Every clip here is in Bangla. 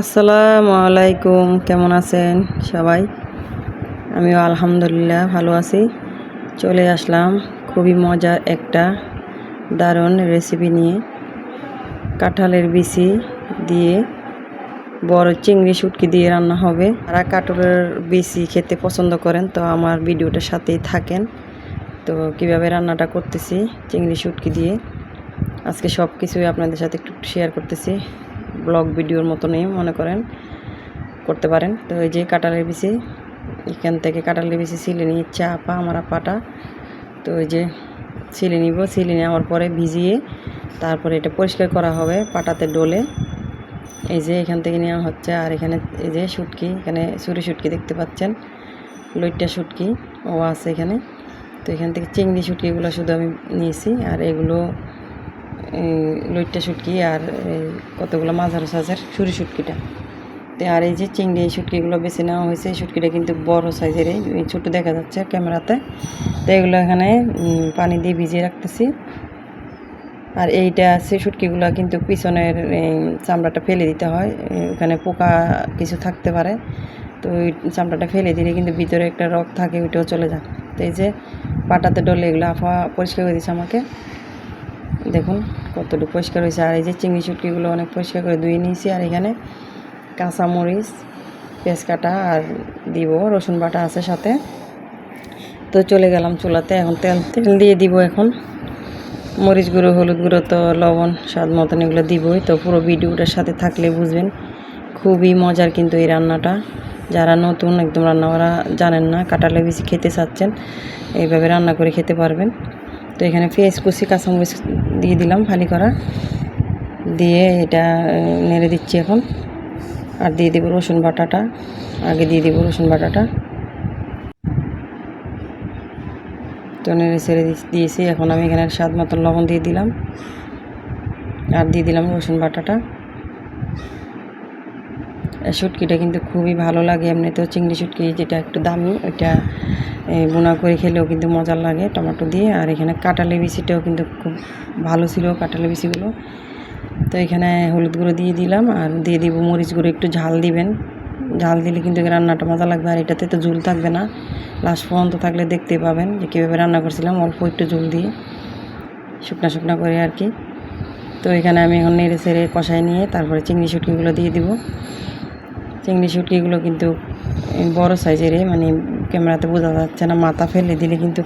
আসসালামু আলাইকুম, কেমন আছেন সবাই? আমিও আলহামদুলিল্লাহ ভালো আছি। চলে আসলাম খুবই মজার একটা দারুণ রেসিপি নিয়ে। কাঁঠালের বিচি দিয়ে বড় চিংড়ি শুটকি দিয়ে রান্না হবে। যারা কাঁঠালের বিচি খেতে পছন্দ করেন, তো আমার ভিডিওটার সাথেই থাকেন। তো কীভাবে রান্নাটা করতেছি, চিংড়ি শুটকি দিয়ে। আজকে সব কিছুই আপনাদের সাথে একটু শেয়ার করতেছি। ব্লগ ভিডিওর মতনই মনে করেন, করতে পারেন। তো এই যে কাঁঠালের বিচি, এখান থেকে কাঁঠালের বিচি ছিলে নিচ্ছে আপা আমার আপাটা। তো ওই যে ছিলে নিব, ছিলে নেওয়ার পরে ভিজিয়ে তারপরে এটা পরিষ্কার করা হবে পাটাতে ডলে। এই যে এখান থেকে নেওয়া হচ্ছে, আর এখানে এই যে শুটকি, এখানে সুরি শুটকি দেখতে পাচ্ছেন, লইট্টা শুটকি, ও আছে এখানে। তো এখান থেকে চিংড়ি শুটকিগুলো শুধু আমি নিয়েছি, আর এগুলো লইট্টা শুটকি আর কতগুলো মাঝার সাজের সুরি শুটকিটা। তো আর এই যে চিংড়ি এই শুটকিগুলো বেছে নেওয়া হয়েছে, এই শুটকিটা কিন্তু বড় সাইজের, এই ছোটো দেখা যাচ্ছে ক্যামেরাতে। তো এগুলো এখানে পানি দিয়ে ভিজিয়ে রাখতেছি। আর এইটা আছে শুটকিগুলো কিন্তু পিছনের চামড়াটা ফেলে দিতে হয় ওখানে পোকা কিছু থাকতে পারে। তো ওই চামড়াটা ফেলে দিলে কিন্তু ভিতরে একটা রক থাকে, ওইটাও চলে যায়। তো এই যে পাটাতে ডলে এগুলো আফা পরিষ্কার করে দিচ্ছে আমাকে। দেখুন, কতটুকু পরিষ্কার হয়েছে। আর এই যে চিংড়ি শুটকিগুলো অনেক পরিষ্কার করে ধুয়ে নিয়েছি, আর এখানে কাঁচামরিচ পেঁয়াজ কাটা আর দিব, রসুন বাটা আছে সাথে। তো চলে গেলাম চুলাতে, এখন তেল তেল দিয়ে দিব এখন। মরিচ গুঁড়ো, হলুদ গুঁড়ো তো লবণ, স্বাদ মতন এগুলো দিবই। তো পুরো ভিডিওটার সাথে থাকলে বুঝবেন, খুবই মজার কিন্তু এই রান্নাটা। যারা নতুন, একদম রান্না করা জানেন না কাটালে বেশি খেতে চাচ্ছেন, এইভাবে রান্না করে খেতে পারবেন। তো এখানে পেঁয়াজ কুচি, কাঁচামরিচ দিয়ে দিলাম ফালি করা দিয়ে এটা নেড়ে দিচ্ছি এখন। আর দিয়ে দেবো রসুন বাটাটা। আগে দিয়ে দেবো রসুন বাটাটা। তো নেড়ে ছেড়ে দিয়েছি। এখন আমি এখানে স্বাদ মতন লবণ দিয়ে দিলাম। আর দিয়ে দিলাম রসুন বাটাটা। শুটকিটা কিন্তু খুবই ভালো লাগে। এমনিতেও চিংড়ি শুটকি যেটা একটু দামি, ওইটা বোনা করে খেলেও কিন্তু মজার লাগে টমেটো দিয়ে। আর এখানে কাঁটালি বিচিটাও কিন্তু খুব ভালো ছিল কাঁটালি বিচিগুলো তো এখানে হলুদ গুঁড়ো দিয়ে দিলাম আর দিয়ে দিব মরিচ গুঁড়ো, একটু ঝাল দিবেন। ঝাল দিলে কিন্তু রান্নাটা মজা লাগবে আর এটাতে তো ঝুল থাকবে না। লাস্ট পর্যন্ত থাকলে দেখতে পাবেন যে কীভাবে রান্না করছিলাম, অল্প একটু ঝুল দিয়ে, শুকনা শুকনা করে আর কি। তো এখানে আমি এখন নেড়ে ছেড়ে কষাই নিয়ে তারপরে চিংড়ি শুটকিগুলো দিয়ে দিব। চিংড়ি শুটকিগুলো কিন্তু বড় সাইজেরই মানে ক্যামেরাতে বোঝা যাচ্ছে না, মাথা ফেলে দিলে কিন্তু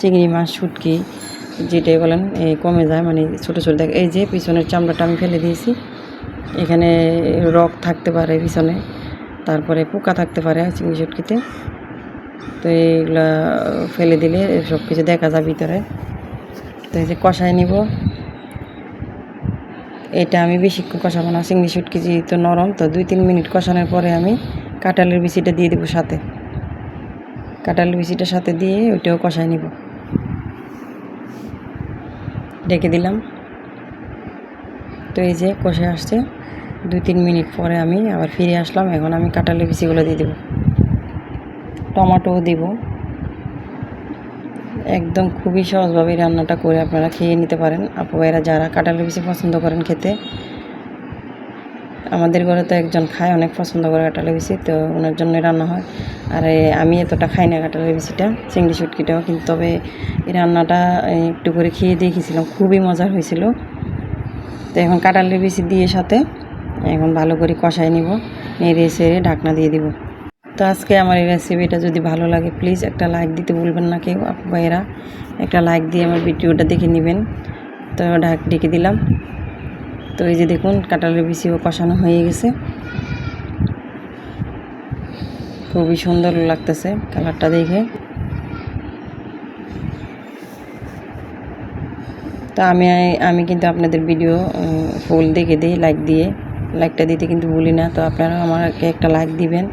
চিংড়ি মাছ, শুটকি যেটাই বলেন এই কমে যায় মানে ছোটো ছোটো দেখ এই যে পিছনের চামড়াটা আমি ফেলে দিয়েছি, এখানে রক থাকতে পারে পিছনে, তারপরে পোকা থাকতে পারে চিংড়ি শুটকিতে, তো এইগুলা ফেলে দিলে সব কিছু দেখা যায় ভিতরে। তো এই যে কষায় নিব। এটা আমি বেশিক্ষণ কষাবো না। চিংড়ি শুটকি যেহেতু নরম, তো দুই তিন মিনিট কষানোর পরে আমি কাঁঠালের বিচিটা দিয়ে দেবো সাথে। কাঁঠালের বিচিটা সাথে দিয়ে ওইটাও কষাই নিব। ডেকে দিলাম। তো এই যে কষে আসছে। দুই তিন মিনিট পরে আমি আবার ফিরে আসলাম। এখন আমি কাঁঠালের বিচিগুলো দিয়ে দেবো। টমেটোও দিব। একদম খুবই সহজভাবে রান্নাটা করে আপনারা খেয়ে নিতে পারেন। আপু ভাইরা যারা কাঁঠালের বেশি পছন্দ করেন খেতে, আমাদের ঘরে তো একজন খায়, অনেক পছন্দ করে কাঁঠালের বেশি, তো ওনার জন্যই রান্না হয়। আর, আমি এতটা খাই না কাঁঠালের বেশিটা, চিংড়ি শুটকিটাও, কিন্তু তবে এই রান্নাটা একটু করে খেয়ে দেখেছিলাম, খুবই মজার হয়েছিল। তো এখন কাঁঠালের বেশি দিয়ে সাথে এখন ভালো করে কষাই নিব, নেড়ে সেড়ে ঢাকনা দিয়ে দিব। তো আজকে আমার এই রেসিপিটা যদি ভালো লাগে প্লিজ একটা লাইক দিতে ভুলবেন না কেউ ভাইয়েরা। একটা লাইক দিয়ে আমার ভিডিওটা দেখে নেবেন। তো ঢাক ডেকে দিলাম। তো এই যে দেখুন কাঁঠালের বিচিও কষানো হয়ে গেছে। খুবই সুন্দর লাগতেছে কালারটা দেখে। তো আমি আমি কিন্তু আপনাদের ভিডিও ফুল দেখে দিই লাইক দিয়ে। লাইকটা দিতে কিন্তু ভুলি না। তো আপনারা আমাকে একটা লাইক দিবেন।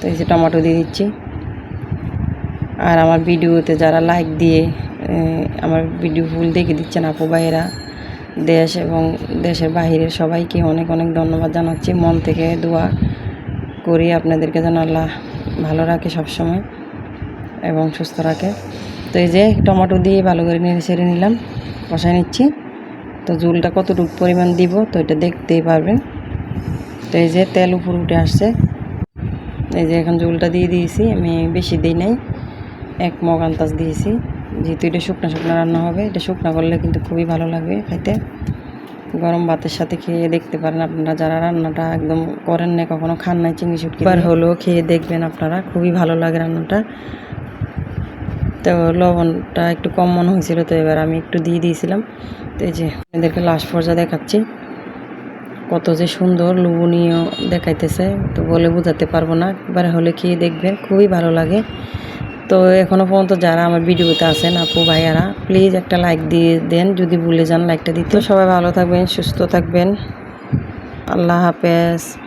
তো এই যে টমেটো দিয়ে দিচ্ছি। আর আমার ভিডিওতে যারা লাইক দিয়ে আমার ভিডিও ফুল দেখে দিচ্ছেন আপু ভাইয়েরা, দেশ এবং দেশের বাহিরের সবাইকে অনেক অনেক ধন্যবাদ জানাচ্ছি। মন থেকে দোয়া করি আপনাদেরকে যেন আল্লাহ ভালো রাখে সবসময় এবং সুস্থ রাখে। তো এই যে টমেটো দিয়ে ভালো করে নেড়ে ছেড়ে নিলাম কষাই নিচ্ছি। তো ঝুলটা কতটুকু পরিমাণ দিব তো এটা দেখতেই পারবেন। তো এই যে তেল উপর উঠে আসছে। এই যে এখন জলটা দিয়ে দিয়েছি আমি বেশি দিই নাই এক মগ আন্তাজ দিয়েছি। যেহেতু এটা শুকনো শুকনো রান্না হবে এটা শুকনো করলে কিন্তু খুবই ভালো লাগবে খাইতে। গরম ভাতের সাথে খেয়ে দেখতে পারেন আপনারা যারা রান্নাটা একদম করেন না কখনো খান নাই চিংড়ি শুটকি এবার হলেও খেয়ে দেখবেন আপনারা খুবই ভালো লাগে রান্নাটা। তো লবণটা একটু কম মনে হয়েছিল তো এবার আমি একটু দিয়ে দিয়েছিলাম। তো এই যে এদেরকে লাস্ট পর্যায়ে দেখাচ্ছি। কত যে সুন্দর, লোভনীয় দেখাইতেছে, তো বলে বোঝাতে পারব না। একবার হলে খেয়ে দেখবেন, খুবই ভালো লাগে। তো এখনও পর্যন্ত যারা আমার ভিডিওতে আছেন, আপু, ভাইয়ারা প্লিজ একটা লাইক দিয়ে দেন। যদি ভুলে যান লাইকটা দিতে। সবাই ভালো থাকবেন, সুস্থ থাকবেন। আল্লাহ হাফেজ।